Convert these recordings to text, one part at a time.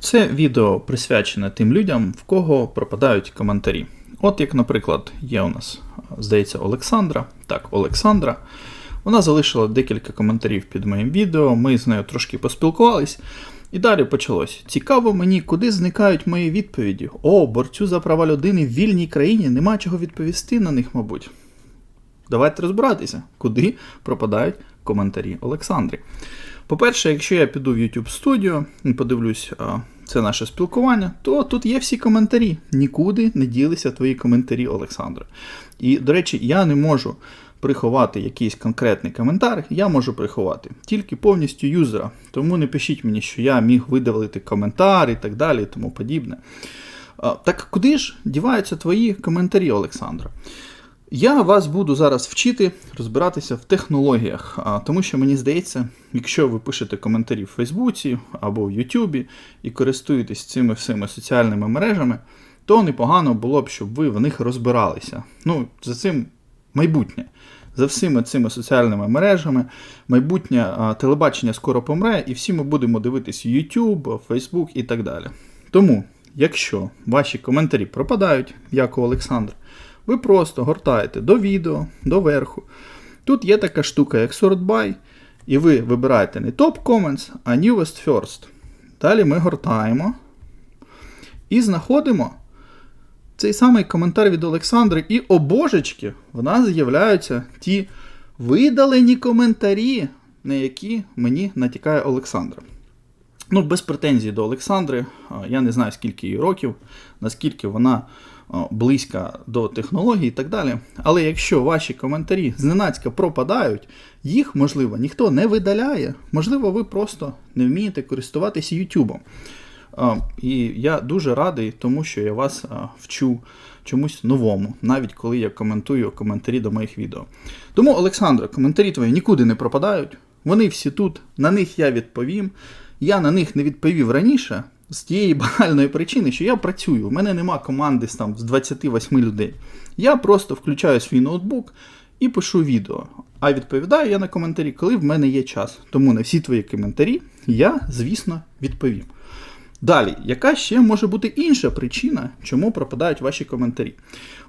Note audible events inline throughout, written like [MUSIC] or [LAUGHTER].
Це відео присвячене тим людям, в кого пропадають коментарі. От як, наприклад, є у нас, здається, Олександра. Так, Олександра. Вона залишила декілька коментарів під моїм відео, ми з нею трошки поспілкувались. І далі почалось. Цікаво мені, куди зникають мої відповіді. О, борцю за права людини в вільній країні нема чого відповісти на них, мабуть. Давайте розбиратися, куди пропадають коментарі Олександри. По-перше, якщо я піду в YouTube Studio і подивлюсь це наше спілкування, то тут є всі коментарі. Нікуди не ділися твої коментарі, Олександра. І, до речі, я не можу приховати якийсь конкретний коментар, я можу приховати тільки повністю юзера. Тому не пишіть мені, що я міг видалити коментар і так далі, і тому подібне. Так куди ж діваються твої коментарі, Олександра? Я вас буду зараз вчити розбиратися в технологіях, тому що мені здається, якщо ви пишете коментарі в Фейсбуці або в Ютубі і користуєтесь цими всіми соціальними мережами, то непогано було б, щоб ви в них розбиралися. Ну, за цим майбутнє. За всіми цими соціальними мережами, майбутнє телебачення скоро помре, і всі ми будемо дивитись YouTube, Facebook і так далі. Тому, якщо ваші коментарі пропадають, як у Олександра, ви просто гортаєте до відео, до верху. Тут є така штука, як Sort By, і ви вибираєте не Top Comments, а Newest First. Далі ми гортаємо і знаходимо цей самий коментар від Олександри. І, о божечки, в нас з'являються ті видалені коментарі, на які мені натякає Олександра. Ну, без претензій до Олександри. Я не знаю, скільки їй років, наскільки вона близька до технологій і так далі. Але якщо ваші коментарі зненацька пропадають, їх, можливо, ніхто не видаляє. Можливо, ви просто не вмієте користуватися YouTube. І я дуже радий, тому що я вас вчу чомусь новому, навіть коли я коментую коментарі до моїх відео. Тому, Олександра, коментарі твої нікуди не пропадають. Вони всі тут, на них я відповім. Я на них не відповів раніше з тієї банальної причини, що я працюю. У мене нема команди там, з 28 людей. Я просто включаю свій ноутбук і пишу відео. А відповідаю я на коментарі, коли в мене є час. Тому на всі твої коментарі я, звісно, відповім. Далі, яка ще може бути інша причина, чому пропадають ваші коментарі?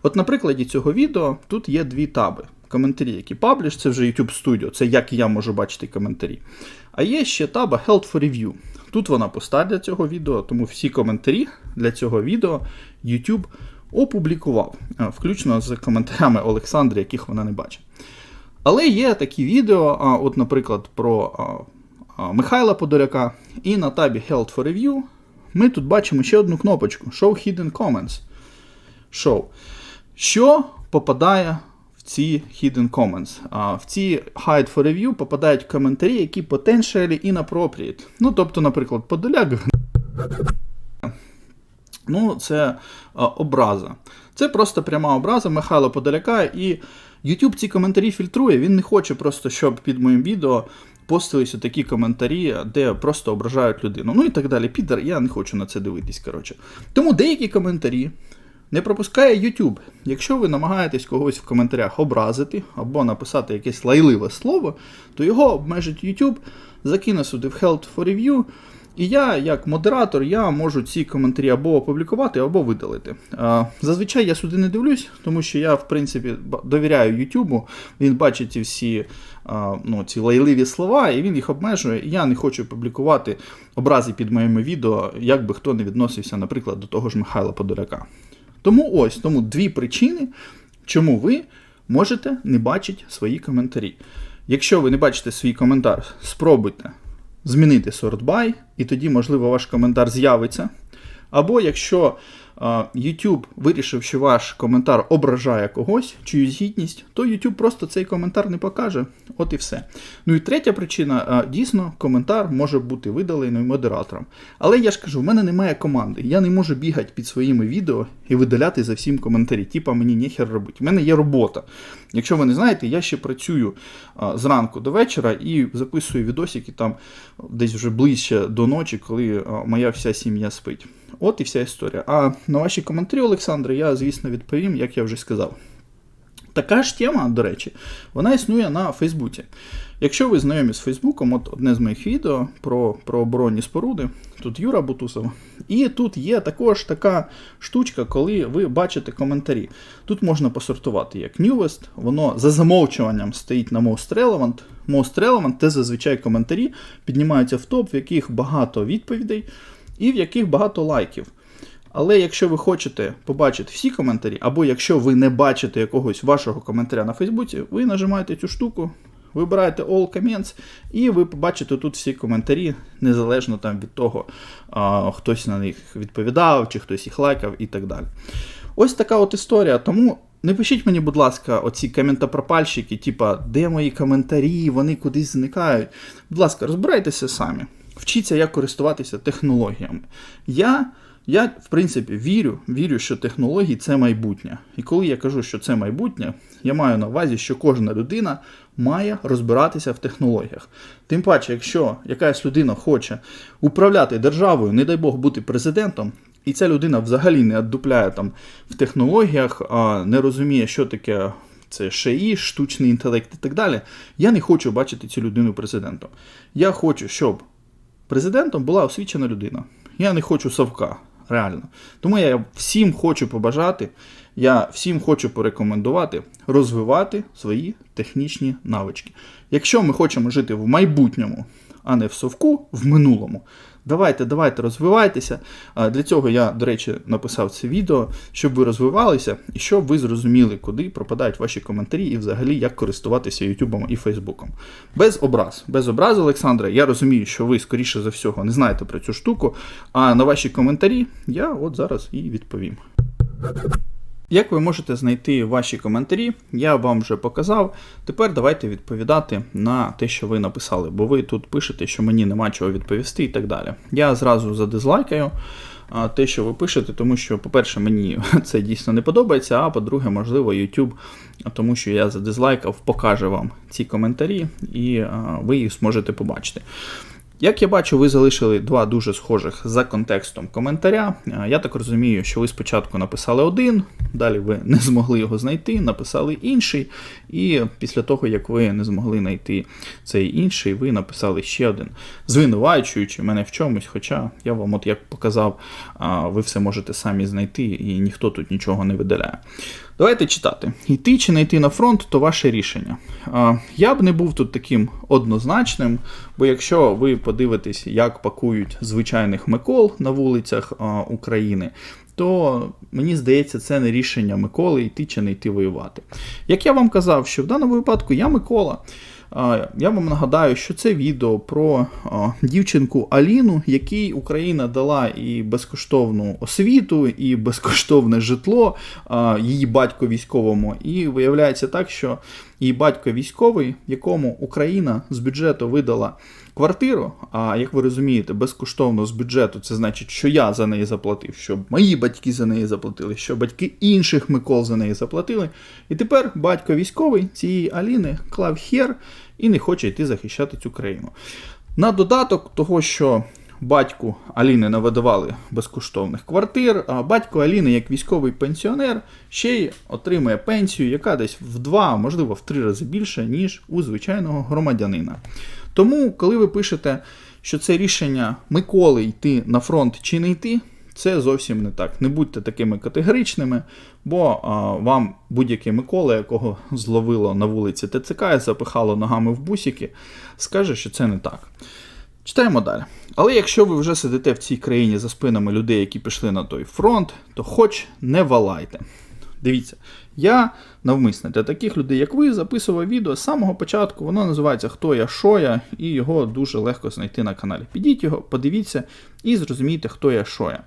От на прикладі цього відео тут є дві таби. Коментарі, які пабліш, це вже YouTube Studio, це як я можу бачити коментарі. А є ще таба Health for Review. Тут вона пуста для цього відео, тому всі коментарі для цього відео YouTube опублікував, включно з коментарями Олександри, яких вона не бачить. Але є такі відео, от, наприклад, про Михайла Подоляка, і на табі Health for Review ми тут бачимо ще одну кнопочку Show Hidden Comments. Show. Що попадає ці Hidden Comments? А В ці Hide for Review попадають коментарі, які potentially inappropriate. Ну, тобто, наприклад, Подоляк. Ну, це а, образа. Це просто пряма образа Михайла Подоляка, і YouTube ці коментарі фільтрує. Він не хоче просто, щоб під моїм відео постилися такі коментарі, де просто ображають людину. Ну і так далі. Підер, я не хочу на це дивитись. коротше. Тому деякі коментарі не пропускає YouTube. Якщо ви намагаєтесь когось в коментарях образити або написати якесь лайливе слово, то його обмежить YouTube, закине сюди в Health for Review. І я, як модератор, я можу ці коментарі або опублікувати, або видалити. Зазвичай я сюди не дивлюсь, тому що я, в принципі, довіряю Ютубу, він бачить ці всі ну, ці лайливі слова, і він їх обмежує. І я не хочу публікувати образи під моїми відео, як би хто не відносився, наприклад, до того ж Михайла Подоляка. Тому ось тому дві причини, чому ви можете не бачити свої коментарі. Якщо ви не бачите свій коментар, спробуйте змінити by, і тоді, можливо, ваш коментар з'явиться. Або якщо YouTube вирішив, що ваш коментар ображає когось, чиюсь гідність, то YouTube просто цей коментар не покаже. От і все. Ну і третя причина, дійсно, коментар може бути видалений модератором. Але я ж кажу, в мене немає команди. Я не можу бігати під своїми відео і видаляти за всім коментарі. Типа мені нехер робити. У мене є робота. Якщо ви не знаєте, я ще працюю зранку до вечора і записую відосики там десь вже ближче до ночі, коли моя вся сім'я спить. От і вся історія. А на ваші коментарі, Олександре, я, звісно, відповім, як я вже сказав. Така ж тема, до речі, вона існує на Фейсбуці. Якщо ви знайомі з Фейсбуком, от одне з моїх відео про, про оборонні споруди, тут Юра Бутусов. І тут є також така штучка, коли ви бачите коментарі. Тут можна посортувати як Newest, воно за замовчуванням стоїть на Most Relevant. Most Relevant це зазвичай коментарі піднімаються в топ, в яких багато відповідей і в яких багато лайків. Але якщо ви хочете побачити всі коментарі, або якщо ви не бачите якогось вашого коментаря на Фейсбуці, ви нажимаєте цю штуку, вибираєте All Comments, і ви побачите тут всі коментарі, незалежно там від того, а, хтось на них відповідав, чи хтось їх лайкав і так далі. Ось така от історія. Тому не пишіть мені, будь ласка, оці коментопропальщики, типа, де мої коментарі, вони кудись зникають. Будь ласка, розбирайтеся самі. Вчіться, як користуватися технологіями. Я, я, в принципі, вірю, вірю, що технології це майбутнє. І коли я кажу, що це майбутнє, я маю на увазі, що кожна людина має розбиратися в технологіях. Тим паче, якщо якась людина хоче управляти державою, не дай Бог бути президентом, і ця людина взагалі не аддупляє там в технологіях, а не розуміє, що таке це ШІ, штучний інтелект і так далі. Я не хочу бачити цю людину президентом. Я хочу, щоб президентом була освічена людина. Я не хочу совка, реально. Тому я всім хочу побажати, я всім хочу порекомендувати розвивати свої технічні навички. Якщо ми хочемо жити в майбутньому, а не в совку, в минулому. Давайте, давайте розвивайтеся. Для цього я, до речі, написав це відео, щоб ви розвивалися і щоб ви зрозуміли, куди пропадають ваші коментарі і взагалі як користуватися Ютубом і Фейсбуком. Без образ. Без образ, Олександра, я розумію, що ви, скоріше за всього, не знаєте про цю штуку. А на ваші коментарі я от зараз і відповім. Як ви можете знайти ваші коментарі, я вам вже показав. Тепер давайте відповідати на те, що ви написали, бо ви тут пишете, що мені нема чого відповісти і так далі. Я зразу задизлайкаю те, що ви пишете, тому що, по-перше, мені [LAUGHS] це дійсно не подобається, а по-друге, можливо, YouTube, тому що я задизлайкав, покаже вам ці коментарі, і ви їх зможете побачити. Як я бачу, ви залишили два дуже схожих за контекстом коментаря. Я так розумію, що ви спочатку написали один, далі ви не змогли його знайти, написали інший, і після того, як ви не змогли знайти цей інший, ви написали ще один, звинувачуючи мене в чомусь, хоча я вам, от як показав, ви все можете самі знайти, і ніхто тут нічого не видаляє. Давайте читати. Йти чи не йти на фронт, то ваше рішення. Я б не був тут таким однозначним, бо якщо ви подивитесь, як пакують звичайних Микол на вулицях України, то мені здається, це не рішення Миколи йти чи не йти воювати. Як я вам казав, що в даному випадку я Микола. Я вам нагадаю, що це відео про дівчинку Аліну, якій Україна дала і безкоштовну освіту, і безкоштовне житло її батько військовому. І виявляється так, що її батько військовий, якому Україна з бюджету видала квартиру. А як ви розумієте, безкоштовно з бюджету це значить, що я за неї заплатив, що мої батьки за неї заплатили, що батьки інших Микол за неї заплатили. І тепер батько військовий цієї Аліни клав хер і не хоче йти захищати цю країну. На додаток того, що батьку Аліни навидавали безкоштовних квартир, а батько Аліни, як військовий пенсіонер, ще й отримує пенсію, яка десь в два, можливо, в три рази більше, ніж у звичайного громадянина. Тому, коли ви пишете, що це рішення Миколи йти на фронт чи не йти, це зовсім не так. Не будьте такими категоричними, бо а, вам будь-який Микола, якого зловило на вулиці ТЦК і запихало ногами в бусики, скаже, що це не так. Читаємо далі. Але якщо ви вже сидите в цій країні за спинами людей, які пішли на той фронт, то хоч не валайте. Дивіться, я навмисно для таких людей, як ви, записував відео з самого початку. Воно називається Хто я, що я, і його дуже легко знайти на каналі. Підіть його, подивіться і зрозумійте, хто я, що я.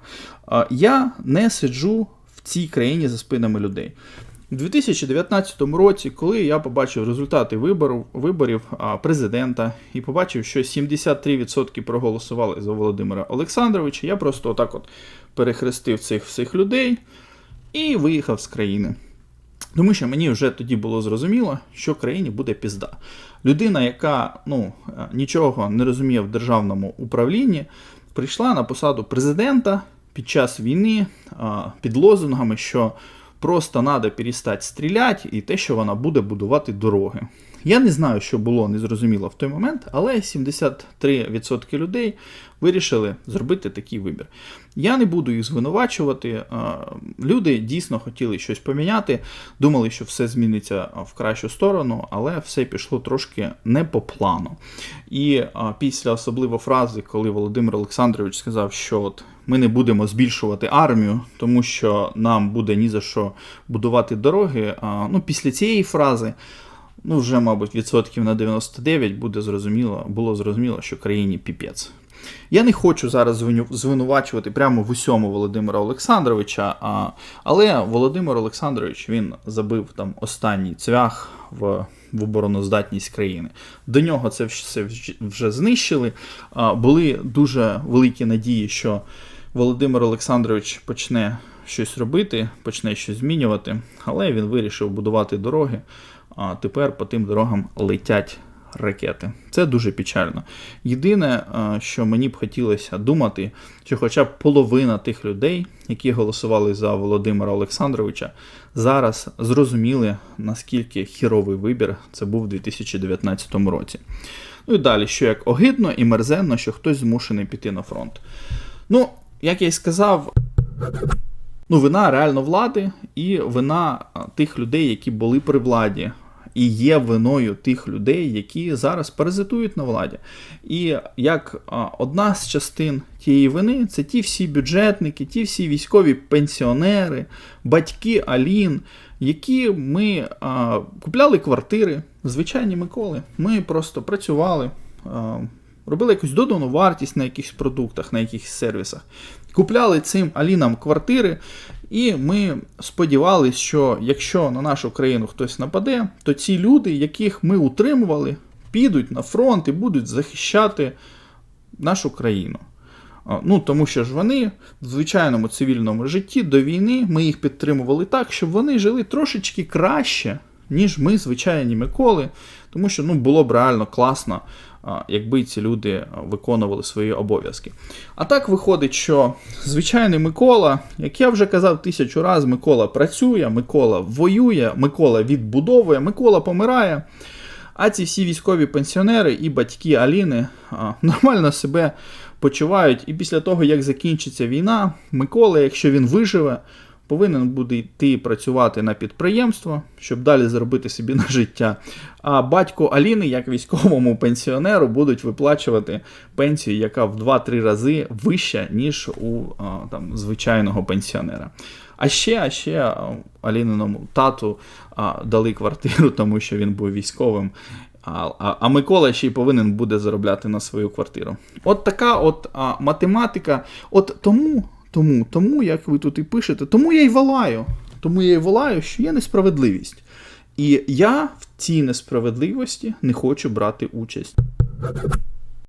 Я не сиджу в цій країні за спинами людей. У 2019 році, коли я побачив результати виборів виборів президента і побачив, що 73% проголосували за Володимира Олександровича, я просто отак от перехрестив цих всіх людей і виїхав з країни. Тому що мені вже тоді було зрозуміло, що країні буде пізда. Людина, яка ну, нічого не розуміє в державному управлінні, прийшла на посаду президента під час війни під лозунгами, що просто треба перестати стріляти, і те, що вона буде будувати дороги. Я не знаю, що було незрозуміло в той момент, але 73% людей вирішили зробити такий вибір. Я не буду їх звинувачувати. Люди дійсно хотіли щось поміняти, думали, що все зміниться в кращу сторону, але все пішло трошки не по плану. І після особливо фрази, коли Володимир Олександрович сказав, що от ми не будемо збільшувати армію, тому що нам буде ні за що будувати дороги. Ну, після цієї фрази ну вже, мабуть, відсотків на 99 буде зрозуміло, було зрозуміло, що країні піпець. Я не хочу зараз звинувачувати прямо в усьому Володимира Олександровича, а, але Володимир Олександрович він забив там останній цвях в, в обороноздатність країни. До нього це все вже знищили. А, були дуже великі надії, що Володимир Олександрович почне щось робити, почне щось змінювати, але він вирішив будувати дороги. А тепер по тим дорогам летять ракети. Це дуже печально. Єдине, що мені б хотілося думати, що хоча б половина тих людей, які голосували за Володимира Олександровича, зараз зрозуміли, наскільки хіровий вибір це був у 2019 році. Ну і далі, що як огидно і мерзенно, що хтось змушений піти на фронт. Ну, як я й сказав, ну, вина реально влади і вина тих людей, які були при владі. І є виною тих людей, які зараз паразитують на владі. І як одна з частин тієї вини це ті всі бюджетники, ті всі військові пенсіонери, батьки Алін, які ми а, купляли квартири, звичайні Миколи. Ми просто працювали, а, робили якусь додану вартість на якихось продуктах, на якихось сервісах. Купляли цим Алінам квартири, і ми сподівалися, що якщо на нашу країну хтось нападе, то ці люди, яких ми утримували, підуть на фронт і будуть захищати нашу країну. Ну, тому що ж вони в звичайному цивільному житті до війни ми їх підтримували так, щоб вони жили трошечки краще, ніж ми, звичайні Миколи. Тому що ну, було б реально класно, якби ці люди виконували свої обов'язки. А так виходить, що звичайний Микола, як я вже казав тисячу разів, Микола працює, Микола воює, Микола відбудовує, Микола помирає. А ці всі військові пенсіонери і батьки Аліни нормально себе почувають. І після того, як закінчиться війна, Микола, якщо він виживе, повинен буде йти працювати на підприємство, щоб далі заробити собі на життя. А батько Аліни, як військовому пенсіонеру, будуть виплачувати пенсію, яка в 2-3 рази вища, ніж у там, звичайного пенсіонера. А ще, а ще Аліниному тату дали квартиру, тому що він був військовим. А, а, а Микола ще й повинен буде заробляти на свою квартиру. От така от а, математика. От тому, тому, тому, як ви тут і пишете, тому я й волаю. Тому я й волаю, що є несправедливість. І я в цій несправедливості не хочу брати участь.